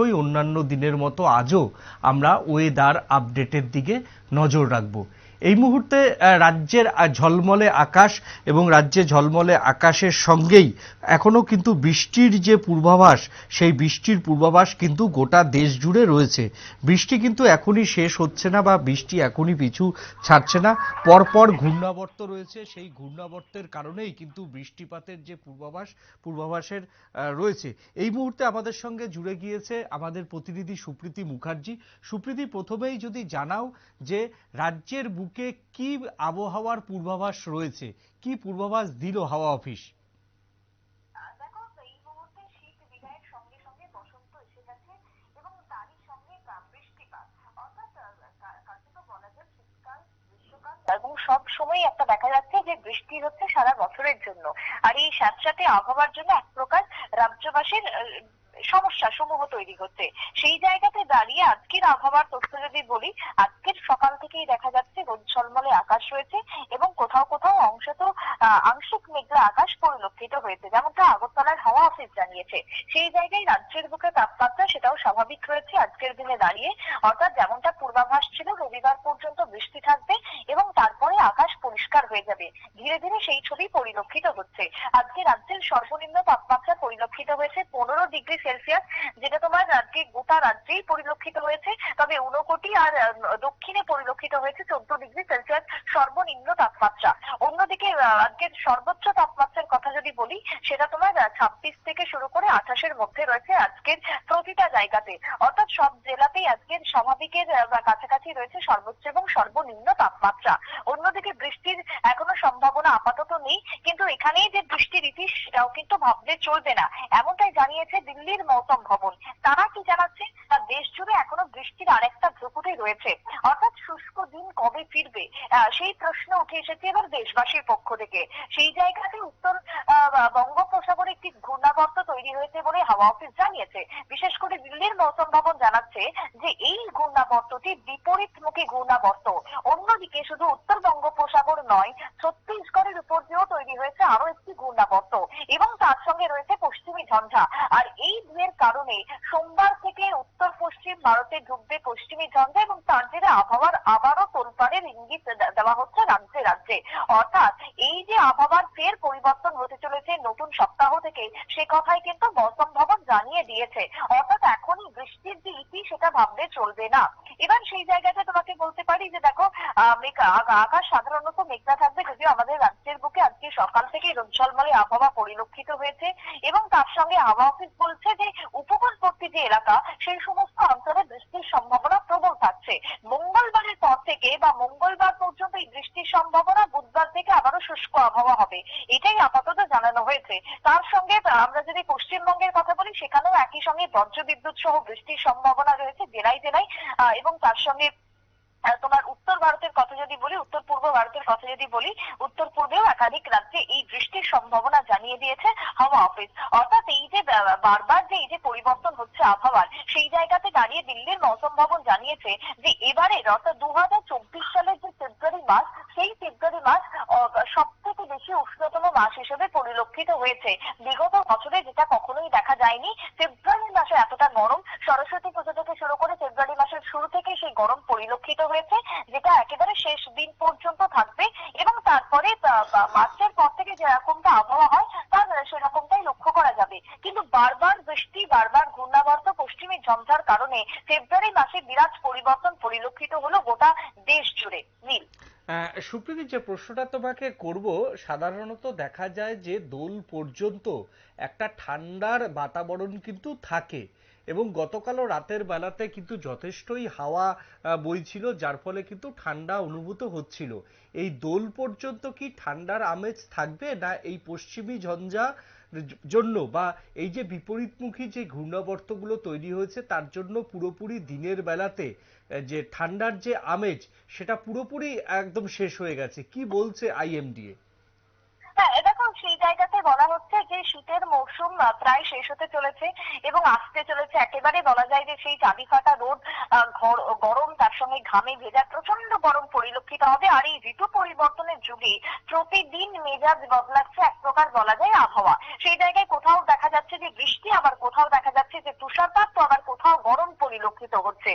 অবশ্যই অন্যান্য দিনের মতো আজও আমরা ওয়েদার আপডেটের দিকে নজর রাখব। এই মুহূর্তে রাজ্যের ঝলমলে আকাশ এবং রাজ্যে ঝলমলে আকাশের সঙ্গেই এখনও কিন্তু বৃষ্টির যে পূর্বাভাস, সেই বৃষ্টির পূর্বাভাস কিন্তু গোটা দেশ জুড়ে রয়েছে। বৃষ্টি কিন্তু এখনই শেষ হচ্ছে না বা বৃষ্টি এখনই পিছু ছাড়ছে না। পরপর ঘূর্ণাবর্ত রয়েছে, সেই ঘূর্ণাবর্তের কারণেই কিন্তু বৃষ্টিপাতের যে পূর্বাভাস, পূর্বাভাসের রয়েছে। এই মুহূর্তে আমাদের সঙ্গে জুড়ে গিয়েছে আমাদের প্রতিনিধি সুপ্রীতি মুখার্জি। সুপ্রীতি, প্রথমেই যদি জানাও যে রাজ্যের বুকে কি আবহাওয়ার পূর্বাভাস রয়েছে? কি পূর্বাভাস দিল হাওয়া অফিস? এবং সব সময় একটা দেখা যাচ্ছে যে বৃষ্টি হচ্ছে সারা বছরের জন্য। আর এই স্যাঁতস্যাঁতে আবহাওয়ার জন্য এক প্রকার রাজ্যবাসীর সমস্যা সমূহ তৈরি হচ্ছে। সেই জায়গাতে দাঁড়িয়ে আজকের আবহাওয়ার তথ্য যদি বলি, আজকের সকাল থেকেই দেখা যাচ্ছে রোদ ঝলমলে আকাশ রয়েছে এবং কোথাও কোথাও অংশত আংশিক মেঘলা আকাশ পরিলক্ষিত হয়েছে, যেমনটা আগরতলার হাওয়া অফিস জানিয়েছে। সেই জায়গায় রাজ্যের বুকে তাপমাত্রা সেটাও স্বাভাবিক রয়েছে আজকের দিনে দাঁড়িয়ে। অর্থাৎ যেমনটা পূর্বাভাস ছিল, রবিবার পর্যন্ত বৃষ্টি থাকবে এবং তারপরে আকাশ পরিষ্কার হয়ে যাবে। ধীরে ধীরে সেই ছবি পরিলক্ষিত হচ্ছে। আজকে রাজ্যের সর্বনিম্ন তাপমাত্রা পরিলক্ষিত হয়েছে পনেরো ডিগ্রি সেলসিয়াস, যেটা তোমার আজকে গোটা রাজ্যেই পরিলক্ষিত হয়েছে। তবে ঊনকোটি আর দক্ষিণে পরিলক্ষিত হয়েছে চোদ্দ ডিগ্রি সেলসিয়াস সর্বনিম্ন তাপমাত্রা। অন্যদিকে আজকের সর্বোচ্চ তাপমাত্রার কথা যদি বলি, সেটা তোমার ছাব্বিশ থেকে শুরু করে আঠাশের মধ্যে রয়েছে আজকের প্রতিটা জায়গাতে। অর্থাৎ সব জেলাতেই আজকের স্বাভাবিকের কাছাকাছি রয়েছে সর্বোচ্চ এবং সর্বনিম্ন তাপমাত্রা। অন্যদিকে বৃষ্টির এখনও সম্ভাবনা আপাতত নেই, কিন্তু এখানেই যে বৃষ্টির ইতি সেটাও কিন্তু ভাবলে চলবে। না। এমনটাই জানিয়েছে দিল্লির মৌসুম ভবন। তারা কি জানাচ্ছে? না, দেশ জুড়ে এখনও বৃষ্টির আরেকটা ভ্রুকুটি রয়েছে। অর্থাৎ শুষ্ক দিন কবে ফিরবে? সেই প্রশ্ন উঠে এসেছে এবার দেশবাসীর পক্ষ থেকে। সেই জায়গাতে উত্তর বঙ্গোপসাগরে একটি ঘূর্ণাবর্ত তৈরি হয়েছে বলে হাওয়া অফিস জানিয়েছে। বিশেষ করে দিল্লির মৌসুম ভবন জানাচ্ছে যে, এই ঘূর্ণাবর্তটি বিপরীতমুখী ঘূর্ণাবর্ত। অন্যদিকে শুধু উত্তর বঙ্গোপসাগর নয় ছত্তিশগড়ের উপর দিয়েও তৈরি হয়েছে আরও একটি ঘূর্ণাবর্ত এবং তার সঙ্গে রয়েছে ঝঞ্ঝা আর এই দুয়ের কারণে সোমবার থেকে উত্তর পশ্চিম ভারতে ঢুকবে পশ্চিমী ঝঞ্ঝা এবং তার জেরে আবহাওয়ার আবারও তোলপাড়ের ইঙ্গিত দেওয়া হচ্ছে রাজ্যে রাজ্যে। অর্থাৎ এই যে আবহাওয়ার ফের পরিবর্তন হতে চলেছে নতুন সপ্তাহ থেকে, সে কথাই কিন্তু মৌসুম ভবন জানিয়ে দিয়েছে। অর্থাৎ এখনই বৃষ্টির যে ইতি, সেটা ভাবলে চলবে না। এবার সেই জায়গাতে তোমাকে বলতে পারি যে দেখো আকাশ সাধারণত মেঘলা থাকবে যদিও আমাদের রাজ্যের বুকে আজকে সকাল থেকে রোজ্জলমলে আবহাওয়া পরিলক্ষিত হয়েছে এবং তার সঙ্গে হাওয়া অফিস বলছে যে উপকূলবর্তী যে এলাকা, সেই সমস্ত অঞ্চলে বৃষ্টির সম্ভাবনা প্রবল থাকছে। মঙ্গলবারের পর থেকে বা মঙ্গলবার পর্যন্ত এই বৃষ্টির সম্ভাবনা বুধবার থেকে আবারও শুষ্ক আবহাওয়া হবে। এটাই আপাতত জানানো হয়েছে। তার সঙ্গে আমরা যদি পশ্চিমবঙ্গের কথা বলি, সেখানেও একই সঙ্গে বজ্রবিদ্যুৎ সহ বৃষ্টির সম্ভাবনা রয়েছে জেলায় জেলায় এবং তার সঙ্গে তোমার উত্তর ভারতের কথা যদি বলি, উত্তর পূর্ব ভারতের কথা যদি বলি, উত্তর পূর্বেও একাধিক রাজ্যে এই বৃষ্টির সম্ভাবনা জানিয়ে দিয়েছে হাওয়া অফিস। অর্থাৎ এই যে বারবার যে এই যে পরিবর্তন হচ্ছে আবহাওয়ার, সেই জায়গাতে দাঁড়িয়ে দিল্লির মৌসুম ভবন জানিয়েছে যে এবারে, অর্থাৎ দু হাজার চব্বিশ সালের যে ফেব্রুয়ারি মাস, সেই ফেব্রুয়ারি মাস সব থেকে বেশি উষ্ণতম মাস হিসেবে পরিলক্ষিত হয়েছে বিগত বছরে যেটা কখনোই দেখা যায়নি ফেব্রুয়ারি মাসে এতটা গরম সরস্বতী পুজো থেকে শুরু করে ফেব্রুয়ারি মাসের শুরু থেকে সেই গরম পরিলক্ষিত হয়েছে যেটা একেবারে শেষ দিন পর্যন্ত থাকবে এবং তারপরে মার্চের পর থেকে যেরকমটা আবহাওয়া হয়, তার সেরকমটাই লক্ষ্য করা যাবে। কিন্তু বারবার বৃষ্টি, বারবার ঘূর্ণাবর্ত পশ্চিমী ঝঞ্ঝার কারণে ফেব্রুয়ারি মাসে বিরাট পরিবর্তন পরিলক্ষিত হলো গোটা দেশ জুড়ে। নীল। সুপ্রীতি, যে প্রশ্নটা তোমাকে করব, সাধারণত দেখা যায় যে দোল পর্যন্ত একটা ঠান্ডার বাতাবরণ কিন্তু থাকে। এবং গতকালও রাতের বেলাতে কিন্তু যথেষ্টই হাওয়া বইছিল, যার ফলে কিন্তু ঠান্ডা অনুভূত হচ্ছিল। এই দোল পর্যন্ত কি ঠান্ডার আমেজ থাকবে না এই পশ্চিমী ঝঞ্ঝা জন্য? বা এই যে বিপরীতমুখী যে ঘূর্ণাবর্তগুলো তৈরি হয়েছে, তার জন্য পুরোপুরি দিনের বেলাতে যে ঠান্ডার যে আমেজ, সেটা পুরোপুরি একদম শেষ হয়ে গেছে। কি বলছে আইএমডিএ? হ্যাঁ দেখো, সেই জায়গাতে বলা হচ্ছে যে শীতের মৌসুম প্রায় শেষ হতে চলেছে এবং আসতে চলেছে। একেবারে বলা যায় যে সেই চাবি ফাটা রোদ গরম, তার সঙ্গে ঘামে ভেজা প্রচণ্ড গরম পরিলক্ষিত হবে। আর এই ঋতু পরিবর্তনের যুগে প্রতিদিন মেজাজ বদলাচ্ছে এক প্রকার বলা যায় আবহাওয়া। সেই জায়গায় কোথাও দেখা যাচ্ছে যে বৃষ্টি, আবার কোথাও দেখা যাচ্ছে যে তুষারপাত তো আবার কোথাও গরম পরিলক্ষিত হচ্ছে।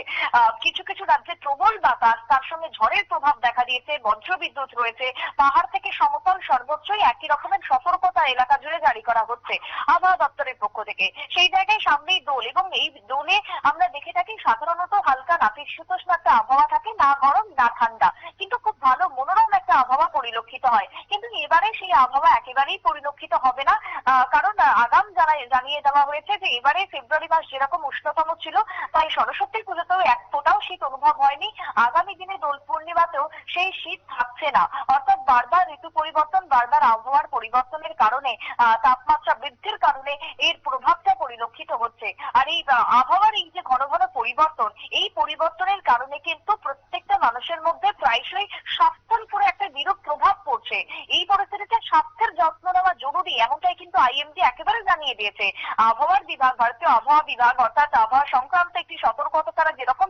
কিছু কিছু রাজ্যে প্রবল বাতাস, তার সঙ্গে ঝড়ের প্রভাব দেখা দিয়েছে, বজ্রবিদ্যুৎ রয়েছে, পাহাড় থেকে সমতল সর্বোচ্চই একই রকমের সতর্কতা এলাকা জুড়ে জারি করা হচ্ছে আবহাওয়া দপ্তরের পক্ষ থেকে। সেই জায়গায় সামনেই দোল এবং এই দোলে আমরা দেখে থাকি সাধারণত হালকা নাতিশীতোষ্ণ একটা আবহাওয়া থাকে, না গরম, না ঠান্ডা। কিন্তু খুব ভালো মনোরম একটা আবহাওয়া পরিলক্ষিত হয়। কিন্তু এবারে সেই আবহাওয়া একেবারেই পরিলক্ষিত হবে না কারণ আগাম জানিয়ে দেওয়া হয়েছে যে এবারে ফেব্রুয়ারি মাস যেরকম উষ্ণতম ছিল, তাই সরস্বতী পুজোতেও এক ফোঁটাও শীত অনুভব হয়নি। আগামী দিনে দোল পূর্ণিমাতেও সেই শীত থাকছে না। অর্থাৎ বারবার ঋতু পরিবর্তন, বারবার আবহাওয়ার পরিবর্তনের কারণে তাপমাত্রা বৃদ্ধির কারণে এর প্রভাবটা পরিলক্ষিত হচ্ছে। আর এই আবহাওয়ার এই যে ঘন ঘন পরিবর্তন, এই পরিবর্তনের কারণে কিন্তু প্রত্যেকটা মানুষের মধ্যে প্রায়শই স্বাস্থ্যের উপরে একটা বিরূপ প্রভাব পড়ছে এই পরিস্থিতিতে স্বাস্থ্যের যত্ন নেওয়া জরুরি এমনটাই কিন্তু আইএমডি একেবারে জানিয়ে দিয়েছে। আবহাওয়ার বিভাগ, ভারতীয় আবহাওয়া বিভাগ, অর্থাৎ আবহাওয়া সংক্রান্ত একটি সতর্কতা তারা যেরকম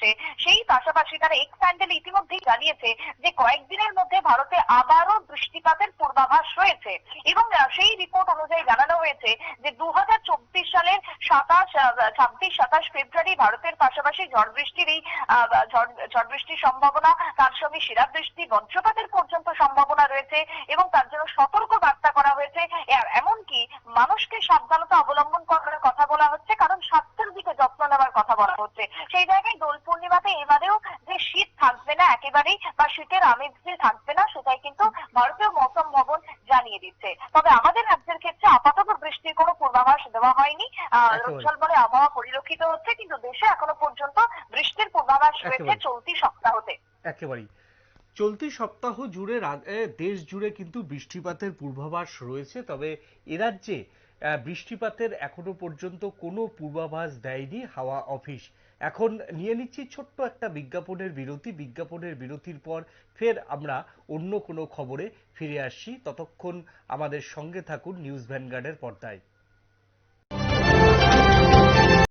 করছে সেই পাশাপাশি তারা এক্স হ্যান্ডেল ইতিমধ্যেই জানিয়েছে যে কয়েকদিনের মধ্যে ভারতে আবারও বৃষ্টিপাতের পূর্বাভাস রয়েছে। এবং সেই রিপোর্ট অনুযায়ী জানানো হয়েছে যে দু হাজার চব্বিশ সালের সাতাশ ছাব্বিশ, সাতাশ ফেব্রুয়ারি ভারতের পাশাপাশি ঝড় বৃষ্টির এই ঝড় বৃষ্টির সম্ভাবনা, তার সঙ্গে শিলাবৃষ্টি বজ্রপাতের পর্যন্ত সম্ভাবনা রয়েছে এবং তার জন্য সতর্ক বার্তা করা হয়েছে। এমনকি মানুষকে সাবধানতা অবলম্বন করার কথা বলা হচ্ছে, কারণ স্বাস্থ্যের দিকে যত্ন নেওয়ার কথা বলা হচ্ছে। সেই জায়গায় দোল পূর্ণিমাতে এবারেও যে শীত থাকবে না একেবারেই বা শীতের আমেজ যে থাকবে না সেটাই কিন্তু ভারতীয় মৌসুম ভবন জানিয়ে দিচ্ছে। তবে আমাদের রাজ্যের ক্ষেত্রে আপাতত বৃষ্টির কোনো পূর্বাভাস দেওয়া হয়নি। আহ, বলে আবহাওয়া পরিলক্ষিত হচ্ছে কিন্তু দেশে এখনও পর্যন্ত বৃষ্টির পূর্বাভাস রয়েছে চলতি সপ্তাহতে। একেবারেই। চলতি সপ্তাহ জুড়ে দেশ জুড়ে কিন্তু বৃষ্টিপাতের পূর্বাভাস রয়েছে তবে এ রাজ্যে আহ, বৃষ্টিপাতের এখনও পর্যন্ত কোনো পূর্বাভাস দেয়নি হাওয়া অফিস। এখন নিয়ে নিচ্ছি ছোট্ট একটা বিজ্ঞাপনের বিরতি। বিজ্ঞাপনের বিরতির পর ফের আমরা অন্য কোনো খবরে ফিরে আসছি। ততক্ষণ আমাদের সঙ্গে থাকুন নিউজ ভ্যানগার্ডের পর্দায়।